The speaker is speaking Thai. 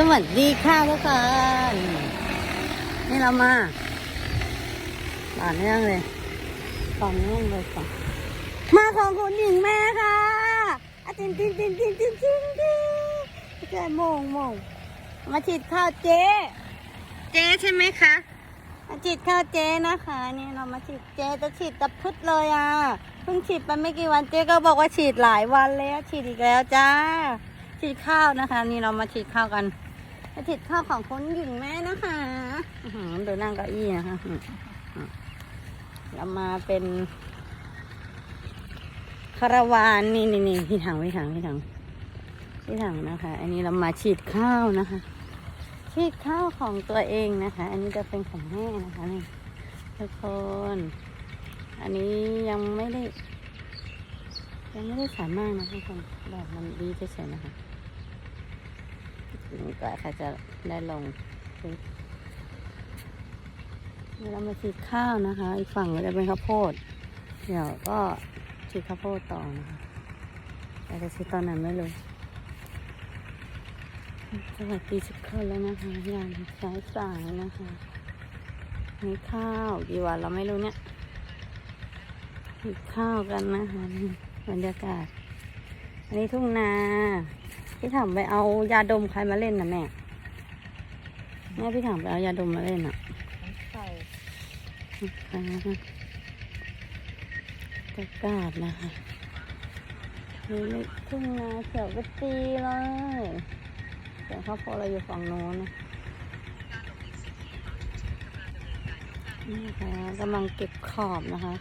สวัสดีค่ะทุกคนนี่เรามาต่อเนื่องเลยต่อเนื่องเลยค่ะมาของคุณหญิงแม่ค่ะอะตินตินตินตินตินตินตินเจ๊โมงโมงมาฉีดข้าวเจ๊ เจ๊ใช่ไหมคะมาฉีดข้าวเจ๊นะคะนี่เรามาฉีดเจ๊จะฉีดตะพึดเลยอะเพิ่งฉีดไปไม่กี่วันเจ๊ก็บอกว่าฉีดหลายวันแล้วฉีดอีกแล้วจ้าฉีดข้าวนะคะ นี่เรามาฉีดข้าวกัน มาฉีดข้าวของคุณหญิงแม่นะคะดูนั่งเก้าอี้นะคะเรามาเป็นคาราวานนี่นี่นี่พี่ถังพี่ถังพี่ถังพี่ถังนะคะ อันนี้เรามาฉีดข้าวนะคะ ฉีดข้าวของตัวเองนะคะ อันนี้จะเป็นของแม่นะคะนี่ทุกคน อันนี้ยังไม่ได้ ยังไม่ได้สามารถนะทุกคนแบบมันดีเฉยๆนะคะ ก็อาจจะได้ลงคลิปเดี๋ยวเรามาฉีดข้าวนะคะ อีกฝั่งก็จะเป็นข้าวโพด เดี๋ยวก็ฉีดข้าวโพดต่อนะคะแต่จะฉีดตอนไหนไม่รู้สวัสดีทุกคนแล้วนะคะยามสายสายนะคะมีข้าวกี่วันเราไม่รู้เนี่ยมีข้าวกันนะคะบรรยากาศ อันนี้ทุ่งนา พี่ถามไปเอายาดมใครมาเล่นนะแม่แม่พี่ถามไปเอายาดมมาเล่นอะใส่อากาศนะคะนี่นี่ทุ่งนาเขียวกระจีเลยเสียงข้าวโพดเราอยู่ฝั่งโน้นนะนี่ค่ะกำลังเก็บขอบนะคะ